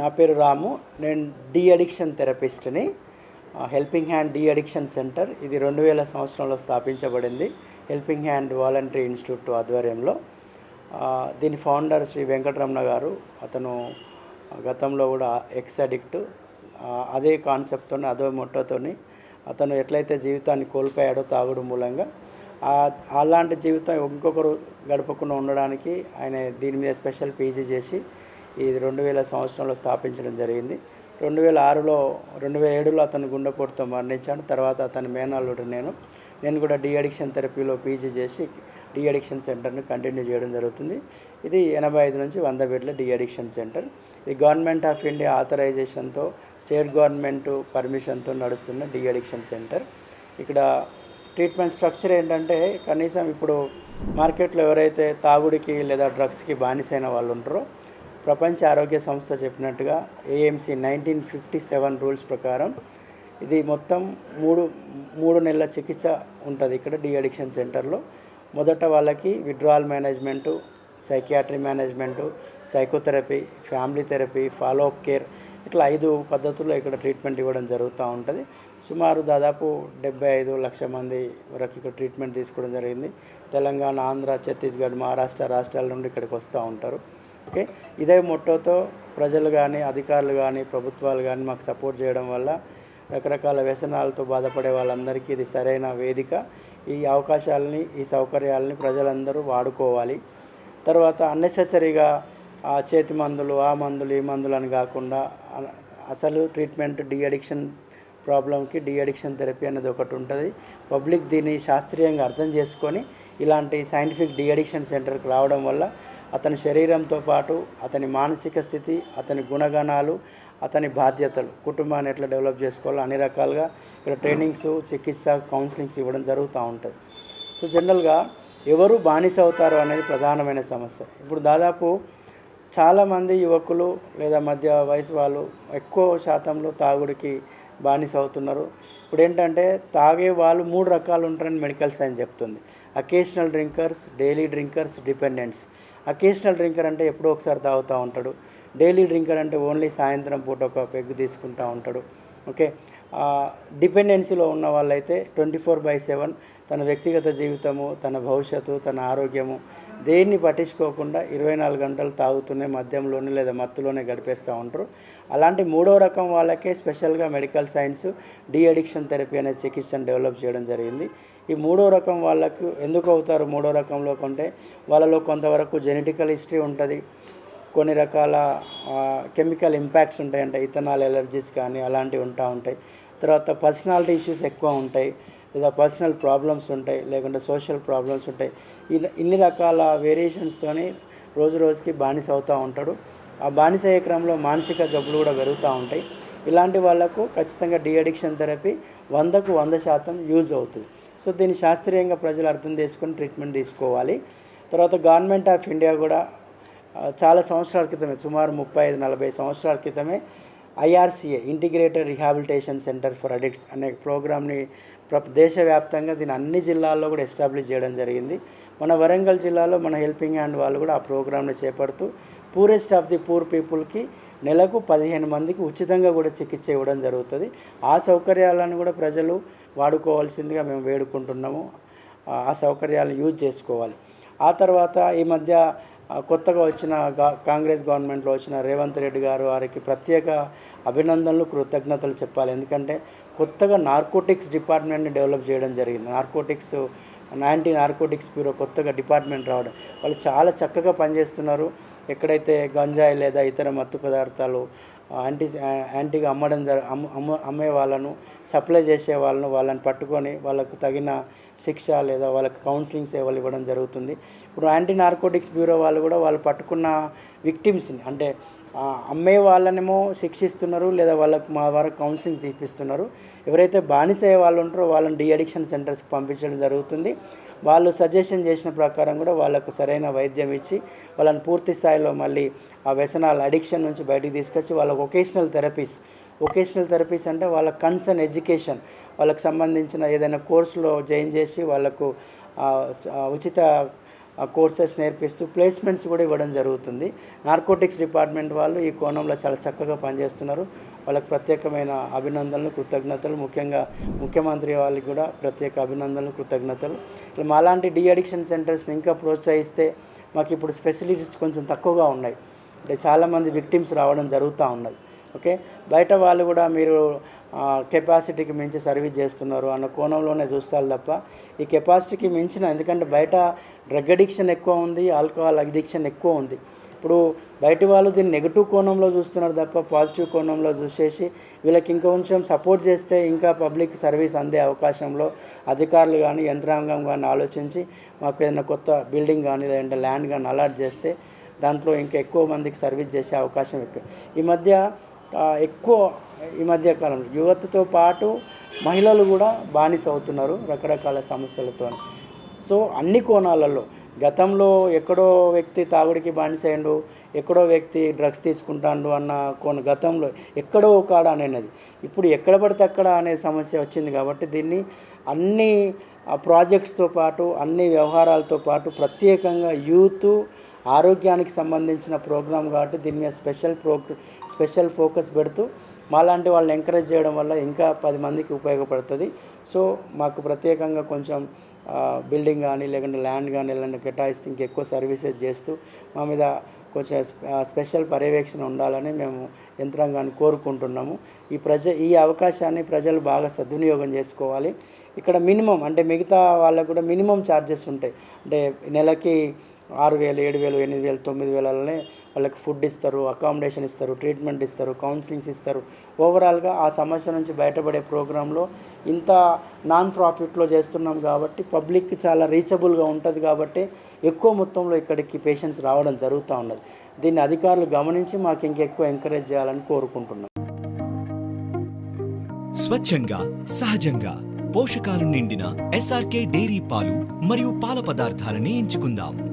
నా పేరు రాము. నేను de addiction థెరపిస్ట్ని helping hand de addiction center. ఇది రెండు వేల సంవత్సరంలో స్థాపించబడింది. హెల్పింగ్ హ్యాండ్ వాలంటరీ ఇన్స్టిట్యూట్ ఆధ్వర్యంలో. దీని ఫౌండర్ శ్రీ వెంకటరమణ గారు అతను గతంలో కూడా ఎక్స్ అడిక్ట్. అదే కాన్సెప్ట్తో అదే మొట్టతోని అతను ఎట్లయితే జీవితాన్ని కోల్పోయాడో తాగుడు మూలంగా అలాంటి జీవితం ఇంకొకరు గడపకుండా ఉండడానికి ఆయన దీని మీద స్పెషల్ పీజీ చేసి ఇది రెండు వేల సంవత్సరంలో స్థాపించడం జరిగింది. రెండు వేల ఆరులో రెండు వేల ఏడులో అతను గుండెపోటుతో మరణించాడు. తర్వాత అతని మేనల్లుడు నేను. నేను కూడా డి అడిక్షన్ థెరపీలో పీజీ చేసి డి అడిక్షన్ సెంటర్ని కంటిన్యూ చేయడం జరుగుతుంది. ఇది ఎనభై ఐదు నుంచి వంద బెడ్ల డి అడిక్షన్ సెంటర్. ఇది గవర్నమెంట్ ఆఫ్ ఇండియా ఆథరైజేషన్తో స్టేట్ గవర్నమెంట్ పర్మిషన్తో నడుస్తున్న డి అడిక్షన్ సెంటర్. ఇక్కడ ట్రీట్మెంట్ స్ట్రక్చర్ ఏంటంటే కనీసం ఇప్పుడు మార్కెట్లో ఎవరైతే తాగుడికి లేదా డ్రగ్స్కి బానిసైన వాళ్ళు ఉంటారో ప్రపంచ ఆరోగ్య సంస్థ చెప్పినట్టుగా AMC nineteen fifty seven rules ప్రకారం ఇది మొత్తం మూడు మూడు నెలల చికిత్స ఉంటుంది ఇక్కడ డి అడిక్షన్ సెంటర్లో. మొదట వాళ్ళకి withdrawal management psychiatry management psychotherapy family therapy follow up care ఇట్లా ఐదు పద్ధతుల్లో ఇక్కడ ట్రీట్మెంట్ ఇవ్వడం జరుగుతూ ఉంటుంది. సుమారు దాదాపు డెబ్బై ఐదు లక్ష మంది వరకు ఇక్కడ ట్రీట్మెంట్ తీసుకోవడం జరిగింది. తెలంగాణ ఆంధ్ర ఛత్తీస్గఢ్ మహారాష్ట్ర రాష్ట్రాల నుండి ఇక్కడికి వస్తూ ఉంటారు. ఓకే? ఇదే మొట్టోతో ప్రజలు కానీ అధికారులు కానీ ప్రభుత్వాలు కానీ మాకు సపోర్ట్ చేయడం వల్ల రకరకాల వ్యసనాలతో బాధపడే వాళ్ళందరికీ ఇది సరైన వేదిక. ఈ అవకాశాలని ఈ సౌకర్యాలని ప్రజలందరూ వాడుకోవాలి. తర్వాత అన్నెసెసరీగా ఆ చేతి మందులు ఆ మందులు ఈ మందులు అని కాకుండా అసలు ట్రీట్మెంట్ డి అడిక్షన్ ప్రాబ్లంకి డి అడిక్షన్ థెరపీ అనేది ఒకటి ఉంటుంది. పబ్లిక్ దీన్ని శాస్త్రీయంగా అర్థం చేసుకొని ఇలాంటి సైంటిఫిక్ డి అడిక్షన్ సెంటర్కి రావడం వల్ల అతని శరీరంతో పాటు అతని మానసిక స్థితి అతని గుణగణాలు అతని బాధ్యతలు కుటుంబాన్ని ఎట్లా డెవలప్ చేసుకోవాలో అన్ని రకాలుగా ఇక్కడ ట్రైనింగ్స్ చికిత్స కౌన్సిలింగ్స్ ఇవ్వడం జరుగుతూ ఉంటుంది. సో జనరల్గా ఎవరు బానిస అవుతారు అనేది ప్రధానమైన సమస్య. ఇప్పుడు దాదాపు చాలామంది యువకులు లేదా మధ్య వయసు వాళ్ళు ఎక్కువ శాతంలో తాగుడికి బానిస అవుతున్నారు. ఇప్పుడు ఏంటంటే తాగే వాళ్ళు మూడు రకాలు ఉంటారని మెడికల్ సైన్స్ చెప్తుంది. Occasional drinkers daily drinkers dependents. Occasional drinker అంటే ఎప్పుడో ఒకసారి తాగుతూ ఉంటాడు. డైలీ డ్రింకర్ అంటే ఓన్లీ సాయంత్రం పూట ఒక పెగ్గు తీసుకుంటూ ఉంటాడు. ఓకే. డిపెండెన్సీలో ఉన్న వాళ్ళైతే ట్వంటీ ఫోర్ బై సెవెన్ తన వ్యక్తిగత జీవితము తన భవిష్యత్తు తన ఆరోగ్యము దేన్ని పట్టించుకోకుండా ఇరవై నాలుగు గంటలు తాగుతూనే మద్యంలోనే లేదా మత్తులోనే గడిపేస్తూ ఉంటారు అలాంటి మూడో రకం వాళ్ళకే స్పెషల్గా medical science de addiction therapy అనే చికిత్సను డెవలప్ చేయడం జరిగింది. ఈ మూడో రకం వాళ్ళకు ఎందుకు అవుతారు మూడో రకంలో కొంటే వాళ్ళలో కొంతవరకు జెనెటికల్ హిస్టరీ ఉంటుంది. కొన్ని రకాల కెమికల్ ఇంపాక్ట్స్ ఉంటాయి అంటే ఇథనాల్ ఎలర్జీస్ కానీ అలాంటివి ఉంటా ఉంటాయి. తర్వాత పర్సనాలిటీ ఇష్యూస్ ఎక్కువ ఉంటాయి. లేదా పర్సనల్ ప్రాబ్లమ్స్ ఉంటాయి లేకుంటే సోషల్ ప్రాబ్లమ్స్ ఉంటాయి. ఇన్ని- ఇన్ని రకాల వేరియేషన్స్తోని రోజు రోజుకి బానిస అవుతూ ఉంటాడు. ఆ బానిస అయ్యే క్రమంలో మానసిక జబ్బులు కూడా పెరుగుతూ ఉంటాయి. ఇలాంటి వాళ్ళకు ఖచ్చితంగా డిఅడిక్షన్ థెరపీ వందకు వంద శాతం యూజ్ అవుతుంది. సో దీన్ని శాస్త్రీయంగా ప్రజలు అర్థం చేసుకొని ట్రీట్మెంట్ తీసుకోవాలి. తర్వాత గవర్నమెంట్ ఆఫ్ ఇండియా కూడా చాలా సంవత్సరాల క్రితమే సుమారు ముప్పై ఐదు నలభై సంవత్సరాల క్రితమే IRCA integrated rehabilitation center for addicts అనే ప్రోగ్రామ్ని ప్ర దేశవ్యాప్తంగా దీని అన్ని జిల్లాల్లో కూడా ఎస్టాబ్లిష్ చేయడం జరిగింది. మన వరంగల్ జిల్లాలో మన హెల్పింగ్ హ్యాండ్ వాళ్ళు కూడా ఆ ప్రోగ్రామ్ని చేపడుతూ పూరెస్ట్ ఆఫ్ ది పూర్ పీపుల్కి నెలకు పదిహేను మందికి ఉచితంగా కూడా చికిత్స ఇవ్వడం జరుగుతుంది. ఆ సౌకర్యాలను కూడా ప్రజలు వాడుకోవాల్సిందిగా మేము వేడుకుంటున్నాము. ఆ- సౌకర్యాలను యూజ్ చేసుకోవాలి. ఆ తర్వాత ఈ మధ్య కొత్తగా వచ్చిన కాంగ్రెస్ గవర్నమెంట్లో వచ్చిన రేవంత్ రెడ్డి గారు వారికి ప్రత్యేక అభినందనలు కృతజ్ఞతలు చెప్పాలి. ఎందుకంటే కొత్తగా నార్కోటిక్స్ డిపార్ట్మెంట్ని డెవలప్ చేయడం జరిగింది. నార్కోటిక్స్ యాంటీ నార్కోటిక్స్ బ్యూరో కొత్తగా డిపార్ట్మెంట్ రావడం. వాళ్ళు చాలా చక్కగా పనిచేస్తున్నారు. ఎక్కడైతే గంజాయి లేదా ఇతర మత్తు పదార్థాలు యాంటీ యాంటీగా అమ్మడం జర అమ్మ అమ్మ అమ్మే వాళ్ళను సప్లై చేసే వాళ్ళను వాళ్ళని పట్టుకొని వాళ్ళకు తగిన శిక్ష లేదా వాళ్ళకి కౌన్సిలింగ్ సేవలు ఇవ్వడం జరుగుతుంది. ఇప్పుడు యాంటీ నార్కోటిక్స్ బ్యూరో వాళ్ళు కూడా వాళ్ళు పట్టుకున్న విక్టిమ్స్ని అంటే అమ్మే వాళ్ళనేమో శిక్షిస్తున్నారు లేదా వాళ్ళకు మా వరకు కౌన్సిలింగ్ తీపిస్తున్నారు. ఎవరైతే బానిస అయ్యే వాళ్ళు ఉంటారో వాళ్ళని డి అడిక్షన్ సెంటర్స్కి పంపించడం జరుగుతుంది. వాళ్ళు సజెషన్ చేసిన ప్రకారం కూడా వాళ్ళకు సరైన వైద్యం ఇచ్చి వాళ్ళని పూర్తి స్థాయిలో మళ్ళీ ఆ వ్యసనాల అడిక్షన్ నుంచి బయటికి తీసుకొచ్చి వాళ్ళకు ఒకేషనల్ థెరపీస్ వొకేషనల్ థెరపీస్ అంటే వాళ్ళ కన్సర్న్ ఎడ్యుకేషన్ వాళ్ళకి సంబంధించిన ఏదైనా కోర్సులో జాయిన్ చేసి వాళ్ళకు ఉచిత కోర్సెస్ నేర్పిస్తూ ప్లేస్మెంట్స్ కూడా ఇవ్వడం జరుగుతుంది. నార్కోటిక్స్ డిపార్ట్మెంట్ వాళ్ళు ఈ కోణంలో చాలా చక్కగా పనిచేస్తున్నారు. వాళ్ళకి ప్రత్యేకమైన అభినందనలు కృతజ్ఞతలు ముఖ్యంగా ముఖ్యమంత్రి వాళ్ళకి కూడా ప్రత్యేక అభినందనలు కృతజ్ఞతలు. ఇట్లా మాలాంటి డీ అడిక్షన్ సెంటర్స్ని ఇంకా ప్రోత్సహిస్తే మాకు ఇప్పుడు ఫెసిలిటీస్ కొంచెం తక్కువగా ఉన్నాయి. అంటే చాలామంది విక్టిమ్స్ రావడం జరుగుతూ ఉన్నది. ఓకే? బయట వాళ్ళు కూడా మీరు కెపాసిటీకి మించి సర్వీస్ చేస్తున్నారు అన్న కోణంలోనే చూస్తారు తప్ప ఈ కెపాసిటీకి మించిన ఎందుకంటే బయట డ్రగ్ అడిక్షన్ ఎక్కువ ఉంది ఆల్కహాల్ అడిక్షన్ ఎక్కువ ఉంది. ఇప్పుడు బయట వాళ్ళు దీన్ని నెగిటివ్ కోణంలో చూస్తున్నారు తప్ప పాజిటివ్ కోణంలో చూసేసి వీళ్ళకి ఇంకా కొంచెం సపోర్ట్ చేస్తే ఇంకా పబ్లిక్ సర్వీస్ అందే అవకాశంలో అధికారులు కానీ యంత్రాంగం కానీ ఆలోచించి మాకు ఏదైనా కొత్త బిల్డింగ్ కానీ లేదంటే ల్యాండ్ కానీ అలాట్ చేస్తే దాంట్లో ఇంకా ఎక్కువ మందికి సర్వీస్ చేసే అవకాశం ఎక్కువ. ఈ మధ్య ఎక్కువ ఈ మధ్య కాలంలో. యువతతో పాటు మహిళలు కూడా బానిస అవుతున్నారు రకరకాల సమస్యలతో. సో అన్ని కోణాలలో గతంలో ఎక్కడో వ్యక్తి తాగుడికి బానిసయ్యండు ఎక్కడో వ్యక్తి డ్రగ్స్ తీసుకుంటాడు అన్న కోణ గతంలో ఎక్కడో కాడ అనేది ఇప్పుడు ఎక్కడ పడితే అక్కడ అనే సమస్య వచ్చింది కాబట్టి దీన్ని అన్ని ప్రాజెక్ట్స్తో పాటు అన్ని వ్యవహారాలతో పాటు ప్రత్యేకంగా యూత్ ఆరోగ్యానికి సంబంధించిన ప్రోగ్రాం కాబట్టి దీని మీద స్పెషల్ ప్రోగ్ర స్పెషల్ ఫోకస్ పెడుతూ మాలాంటి వాళ్ళని ఎంకరేజ్ చేయడం వల్ల ఇంకా పది మందికి ఉపయోగపడుతుంది. సో మాకు ప్రత్యేకంగా కొంచెం బిల్డింగ్ కానీ లేకుంటే ల్యాండ్ కానీ ఇలాంటి కేటాయిస్తే ఇంకెక్కువ సర్వీసెస్ చేస్తూ మా మీద కొంచెం స్పెషల్ పర్యవేక్షణ ఉండాలని మేము యంత్రాంగాన్ని కోరుకుంటున్నాము. ఈ ప్రజ ఈ అవకాశాన్ని ప్రజలు బాగా సద్వినియోగం చేసుకోవాలి. ఇక్కడ మినిమం అంటే మిగతా వాళ్ళకు కూడా మినిమం ఛార్జెస్ ఉంటాయి. అంటే నెలకి ఆరు వేలు ఏడు వేలు ఎనిమిది వేలు తొమ్మిది వేలనే వాళ్ళకి ఫుడ్ ఇస్తారు అకామిడేషన్ ఇస్తారు ట్రీట్మెంట్ ఇస్తారు కౌన్సిలింగ్స్ ఇస్తారు. ఓవరాల్గా ఆ సమస్య నుంచి బయటపడే ప్రోగ్రాంలో ఇంత నాన్ ప్రాఫిట్లో చేస్తున్నాం కాబట్టి పబ్లిక్ చాలా రీచబుల్గా ఉంటుంది కాబట్టి ఎక్కువ మొత్తంలో ఇక్కడికి పేషెంట్స్ రావడం జరుగుతూ ఉన్నది. దీన్ని అధికారులు గమనించి మాకు ఇంకెక్కువ ఎంకరేజ్ చేయాలని కోరుకుంటున్నాం. స్వచ్ఛంగా సహజంగా పోషకాలు నిండిన ఎస్ఆర్కే డైరీ పాలు మరియు పాల పదార్థాలని ఎంచుకుందాం.